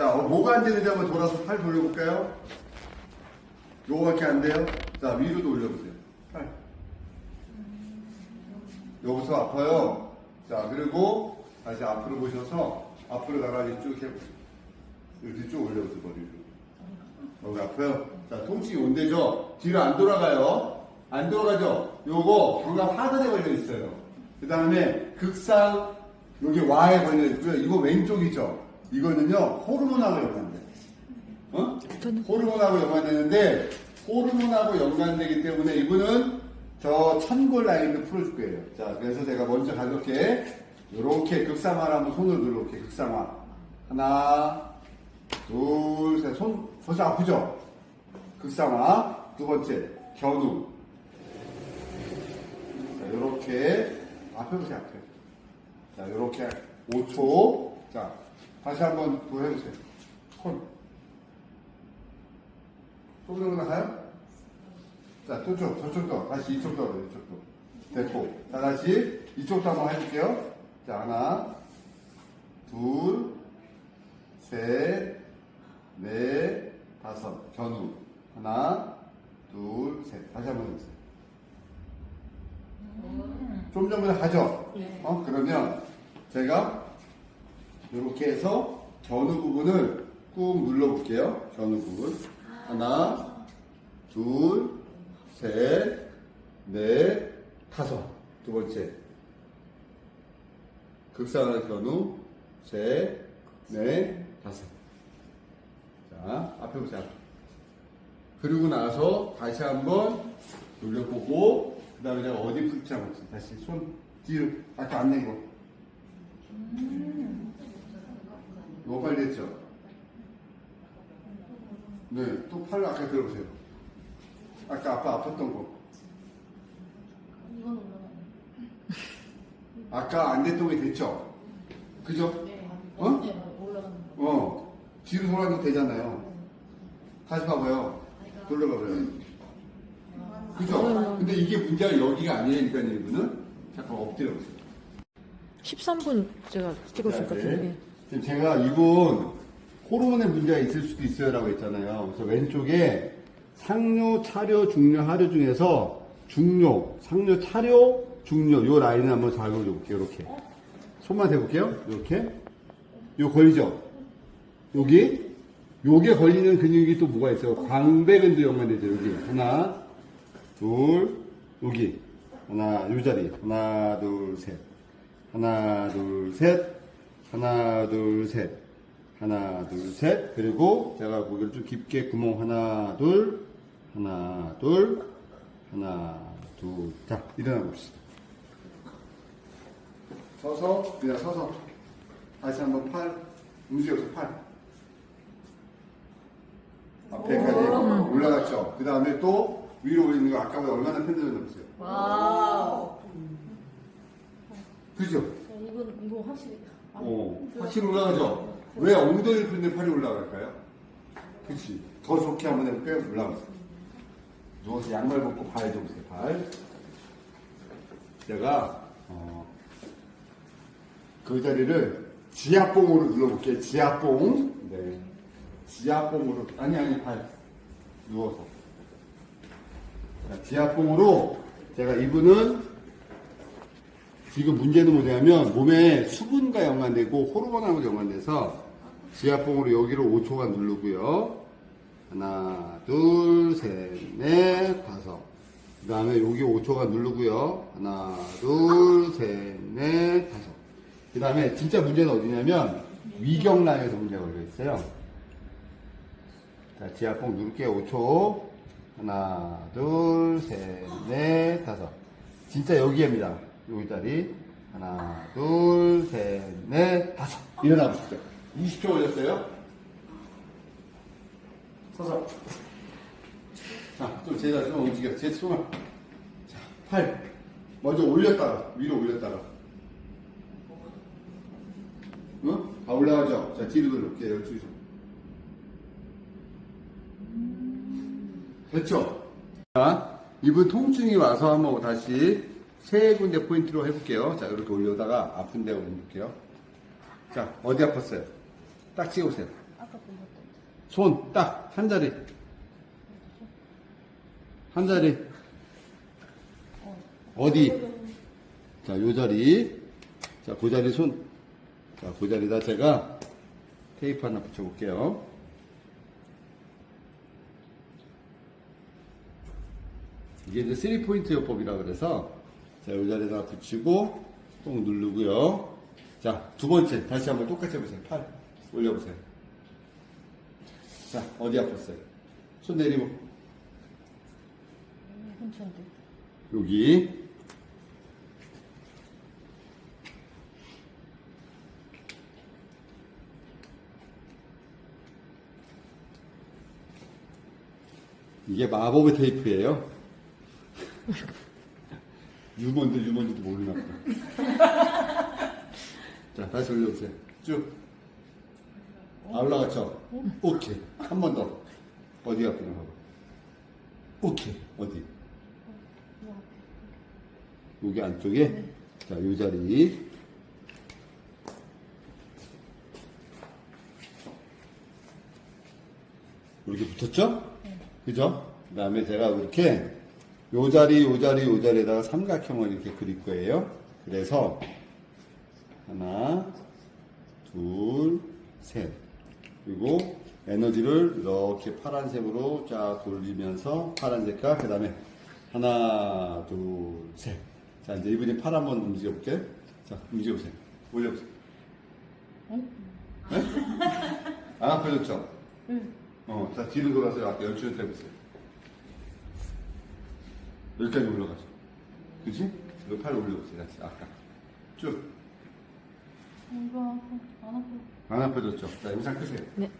자, 어, 뭐가 안 되는지 한번 돌아서 팔 돌려볼까요? 요거밖에 안 돼요? 자, 위로도 올려보세요. 팔. 여기서 아파요. 자, 그리고 다시 앞으로 보셔서 앞으로 나가게 쭉 해보세요. 이렇게 쭉 올려보세요, 머리를. 여기 아파요. 자, 통증이 온대죠? 뒤로 안 돌아가요. 안 돌아가죠? 요거 방금 하단에 걸려 있어요. 그 다음에 극상, 여기 Y에 걸려 있고요. 이거 왼쪽이죠? 이거는요, 호르몬하고 연관돼. 어? 호르몬하고 연관되는데, 호르몬하고 연관되기 때문에 이분은 저 천골 라인도 풀어줄 거예요. 자, 그래서 제가 먼저 가볍게, 요렇게 극상화를 한번 손으로 눌러볼게 극상화. 하나, 둘, 셋. 손, 벌써 아프죠? 극상화. 두 번째, 견우. 자, 요렇게. 앞에 보세요, 앞에. 자, 요렇게 5초. 자, 다시 한번 더 해보세요. 손. 손으로 나가요? 자, 저쪽, 저쪽도. 다시 이쪽도, 이쪽도. 됐고. 자, 다시 이쪽도 한번 해볼게요. 자, 하나, 둘, 셋, 넷, 다섯. 견우. 하나, 둘, 셋. 다시 한번 해보세요. 좀 전보다 하죠? 어? 그러면 제가 이렇게 해서 견우 부분을 꾹 눌러볼게요. 견우 부분. 하나, 둘, 셋, 넷, 다섯. 두 번째. 극상을 견우. 셋, 넷, 다섯. 자, 앞에 보세요. 그리고 나서 다시 한번 돌려보고, 그 다음에 내가 어디 있어. 다시 손 뒤로. 아까 안 내고. 빨리 했죠? 네, 또 팔을 아까 들어보세요. 아까 아빠 아팠던 거. 아까 안 됐던 게 됐죠? 그죠? 네. 어? 네. 어. 뒤로 돌아도 되잖아요. 다시 봐봐요. 돌려봐봐요. 그죠? 근데 이게 문제가 여기가 아니라니까요, 이분은. 잠깐 엎드려 보세요. 13분 제가 찍었을 것 같은데. 네. 지금 제가 이분 호르몬에 문제가 있을 수도 있어요 라고 했잖아요. 그래서 왼쪽에 상뇨, 차료, 중뇨, 하료 중에서 중뇨, 상뇨, 차료, 중뇨 요 라인을 한번 잘 그려볼게요. 이렇게 손만 대볼게요. 이렇게 요 걸리죠? 여기 요게 걸리는 근육이 또 뭐가 있어요? 광배근도 연관되죠. 여기 하나, 둘, 여기 하나, 요 자리 하나, 둘, 셋. 하나, 둘, 셋. 하나, 둘, 셋. 하나, 둘, 셋. 그리고 제가 고개를 좀 깊게 구멍 하나, 둘. 하나, 둘. 하나, 둘. 자, 일어나 봅시다. 서서, 그냥 서서. 다시 한번 팔, 움직여서 팔. 앞에까지 올라갔죠. 그 다음에 또 위로 올리는 거 아까보다 얼마나 편들었나 보세요. 와우. 그죠? 네, 이건 이거 확실히. 아, 어, 확실히 올라가죠? 왜 엉덩이를 푸는데 팔이 올라갈까요? 그치. 더 좋게 한번 해볼까요? 올라가세요. 누워서 양말 벗고 발 좀 보세요, 발. 제가, 어, 그 자리를 지압봉으로 눌러볼게요. 지압봉. 네. 지압봉으로. 아니, 아니, 발. 누워서. 자, 지압봉으로 제가 이분은 지금 문제는 뭐냐면 몸에 수분과 연관되고 호르몬하고 연관돼서 지압봉으로 여기를 5초간 누르고요. 하나, 둘, 셋, 넷, 다섯. 그 다음에 여기 5초간 누르고요. 하나, 둘, 셋, 넷, 다섯. 그 다음에 진짜 문제는 어디냐면 위경락에서 문제가 걸려 있어요. 자, 지압봉 누를게요. 5초. 하나, 둘, 셋, 넷, 다섯. 진짜 여기입니다. 여기 자리. 하나, 둘, 셋, 넷, 다섯. 일어나 보시죠. 20초 걸렸어요. 서서. 자, 또 제자 좀 움직여. 제 손을. 자, 팔. 먼저 올렸다가, 위로 올렸다가. 어? 다 올라가죠? 자, 뒤로 돌릴게요. 12초. 됐죠? 자, 이분 통증이 와서 한번 다시 세 군데 포인트로 해볼게요. 자, 이렇게 올려다가 아픈 데 올려볼게요. 자, 어디 아팠어요? 딱 찍어보세요. 아까. 손딱 한 자리. 한 자리. 어디? 자, 요 자리. 자, 그 자리 손. 자, 그 자리다 제가 테이프 하나 붙여볼게요. 이게 이제 3포인트 요법이라 그래서 자, 요 자리에다 붙이고 꼭 누르고요. 자, 두 번째. 다시 한번 똑같이 해보세요. 팔 올려보세요. 자, 어디 아팠어요? 손 내리고. 혼천대. 여기. 이게 마법의 테이프예요. 유먼들 유먼들도 모르나 보다. 자, 다시 올려보세요. 쭉. 아, 올라갔죠? 오케이. 한 번 더. 어디 봐봐. 오케이. 어디? 여기 안쪽에 자, 요 자리 이렇게 붙었죠? 그죠? 그 다음에 제가 이렇게 요 자리, 요 자리, 요 자리에다가 삼각형을 이렇게 그릴 거예요. 그래서 하나, 둘, 셋. 그리고 에너지를 이렇게 파란색으로 쫙 돌리면서 파란 색깔, 그 다음에 하나, 둘, 셋. 자, 이제 이분이 팔 한번 움직여볼게요. 자, 움직여보세요. 올려보세요. 네? 안 아파졌죠? 응. 어, 자, 뒤로 돌아서 아까 열추를 해보세요. 여기까지 올라가죠. 그지? 이거 팔 올려보세요. 다시, 아까. 쭉. 이거 안 아파. 안 아파졌죠? 자, 영상 끄세요. 네.